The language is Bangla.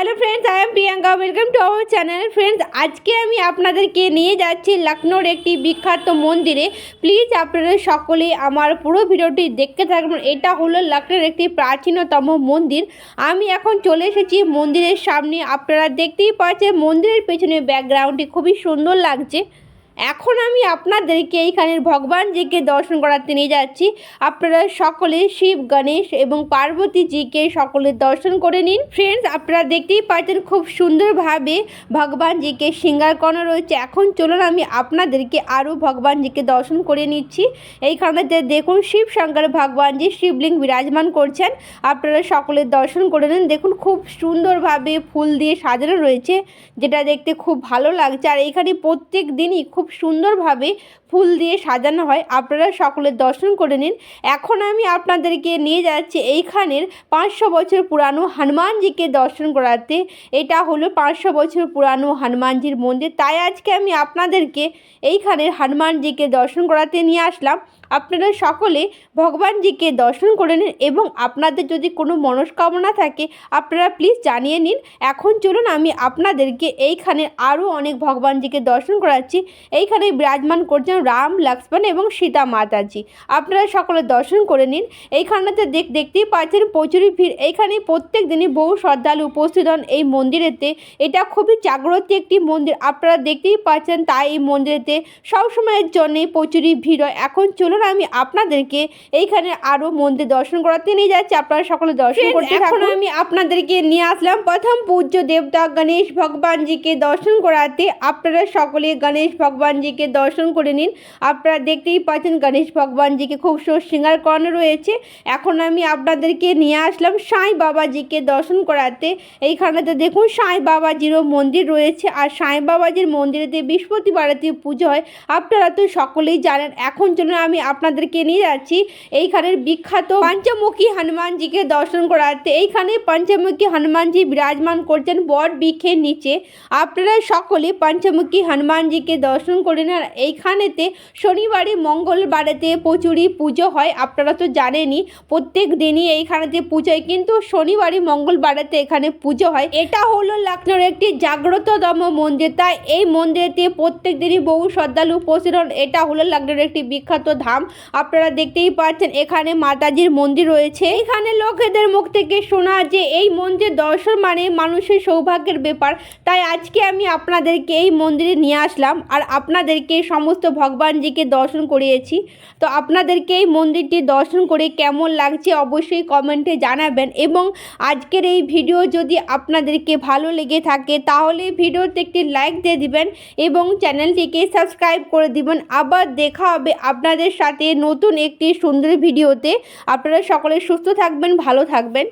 Hello friends I am Priyanka welcome to our channel friends আজকে আমি আপনাদেরকে নিয়ে যাচ্ছি লখনৌর একটি বিখ্যাত মন্দিরে। প্লিজ আপনারা সকলে আমার পুরো ভিডিওটি দেখতে থাকবেন এটা হলো লখনৌর একটি প্রাচীনতম মন্দির। আমি এখন চলে এসেছি মন্দিরের সামনে। আপনারা দেখতেই পাচ্ছেন মন্দিরের পেছনে ব্যাকগ্রাউন্ডটি খুবই সুন্দর লাগছে। এখন আমি আপনাদেরকে এইখানের ভগবানজিকে দর্শন করাতে নিয়ে যাচ্ছি। আপনারা সকলে শিব, গণেশ এবং পার্বতীজিকে সকলে দর্শন করে নিন। ফ্রেন্ডস আপনারা দেখতেই পাচ্ছেন খুব সুন্দরভাবে ভগবানজিকে শৃঙ্গার করানো রয়েছে। এখন চলুন আমি আপনাদেরকে আরও ভগবানজিকে দর্শন করে নিচ্ছি। এইখানেতে দেখুন শিব শঙ্কর ভগবানজি শিবলিঙ্গ বিরাজমান করছেন। আপনারা সকলে দর্শন করে নিন। দেখুন খুব সুন্দরভাবে ফুল দিয়ে সাজানো রয়েছে, যেটা দেখতে খুব ভালো লাগছে। আর এইখানে প্রত্যেক দিনই খুব সুন্দরভাবে ফুল দিয়ে সাজানো হয়। আপনারা সকলে দর্শন করে নিন। এখন আমি আপনাদেরকে নিয়ে যাচ্ছি এইখানের পাঁচশো বছর পুরানো হনুমানজিকে দর্শন করাতে। এটা হলো পাঁচশো বছর পুরানো হনুমানজির মন্দির। তাই আজকে আমি আপনাদেরকে এইখানের হনুমানজিকে দর্শন করাতে নিয়ে আসলাম। আপনারা সকলে ভগবানজিকে দর্শন করে নিন এবং আপনাদের যদি কোনো মনস্কামনা থাকে, আপনারা প্লিজ জানিয়ে নিন। এখন চলুন আমি আপনাদেরকে এইখানে আরও অনেক ভগবানজিকে দর্শন করাচ্ছি। এইখানে বিরাজমান করছেন রাম লক্ষ্মণ এবং সীতা মাতাজি। আপনারা সকলে দর্শন করে নিন। এইখানেতে দেখ দেখতেই পাচ্ছেন প্রচুরই ভিড়। এইখানে প্রত্যেক দিনই বহু শ্রদ্ধালু উপস্থিত হন এই মন্দিরেতে। এটা খুবই জাগ্রত একটি মন্দির। আপনারা দেখতেই পাচ্ছেন তাই এই মন্দিরেতে সবসময়ের জন্যই প্রচুরই ভিড় হয়। এখন চলুন আমি আপনাদেরকে এইখানে আরও মন্দির দর্শন করাতে নিয়ে যাচ্ছি। আপনারা সকলে দর্শন করতে এখন আমি আপনাদেরকে নিয়ে আসলাম। প্রথম পূজ্য দেবতা গণেশ ভগবানজিকে দর্শন করাতে। আপনারা সকলে গণেশ ভগবানজিকে দর্শন করে নিন। আপনারা দেখতেই পাচ্ছেন গণেশ ভগবানজিকে খুব সুন্দর শৃঙ্গার করানো রয়েছে। এখন আমি আপনাদেরকে নিয়ে আসলাম সাঁই বাবাজিকে দর্শন করাতে। এইখানেতে দেখুন সাঁই বাবাজিরও মন্দির রয়েছে। আর সাঁই বাবাজির মন্দিরেতে বৃহস্পতিবারেতে পুজো হয়। আপনারা তো সকলেই জানেন। এখন চলুন আমি আপনাদেরকে নিয়ে যাচ্ছি। এইখানের বিখ্যাত পঞ্চমুখী হনুমানজিকে দর্শন করাতে। এইখানে পঞ্চমুখী হনুমানজি বিরাজমান করছেন বট বৃক্ষের নিচে। আপনারা সকলে পঞ্চমুখী হনুমানজিকে দর্শন করে নেন এইখানেতে শনিবারে, মঙ্গলবারেতে প্রচুরই পুজো হয়। আপনারা তো জানেনই, প্রত্যেক দিনই এইখানেতে পুজো হয়। কিন্তু শনিবারে, মঙ্গলবারেতে এখানে পুজো হয়। এটা হলো লখনৌর একটি জাগ্রততম মন্দির। তাই এই মন্দিরেতে প্রত্যেক দিনই বহু শ্রদ্ধালু উপস্থিত এটা হলো লখনৌর একটি বিখ্যাত ধাম। আপনারা দেখতেই পাচ্ছেন, এখানে মাতাজির মন্দির রয়েছে। এখানে লোকেদের মুখ থেকে শোনা যে এই মন্দির দর্শন মানে মানুষের সৌভাগ্যের ব্যাপার। তাই আজকে আমি আপনাদেরকে এই মন্দিরে নিয়ে আসলাম। আর আপনাদেরকে সমস্ত ভগবানজিকে দর্শন করিয়েছি। তো আপনাদেরকে এই মন্দিরটি দর্শন করে কেমন লাগছে অবশ্যই কমেন্টে জানাবেন এবং আজকের এই ভিডিও যদি আপনাদেরকে ভালো লেগে থাকে তাহলে ভিডিওতে একটি লাইক দিয়ে দিবেন এবং চ্যানেলটিকে সাবস্ক্রাইব করে দিবেন। আবার দেখা হবে আপনাদের সাথে নতুন একটি সুন্দর ভিডিওতে। আপনারা সকলে সুস্থ থাকবেন, ভালো থাকবেন।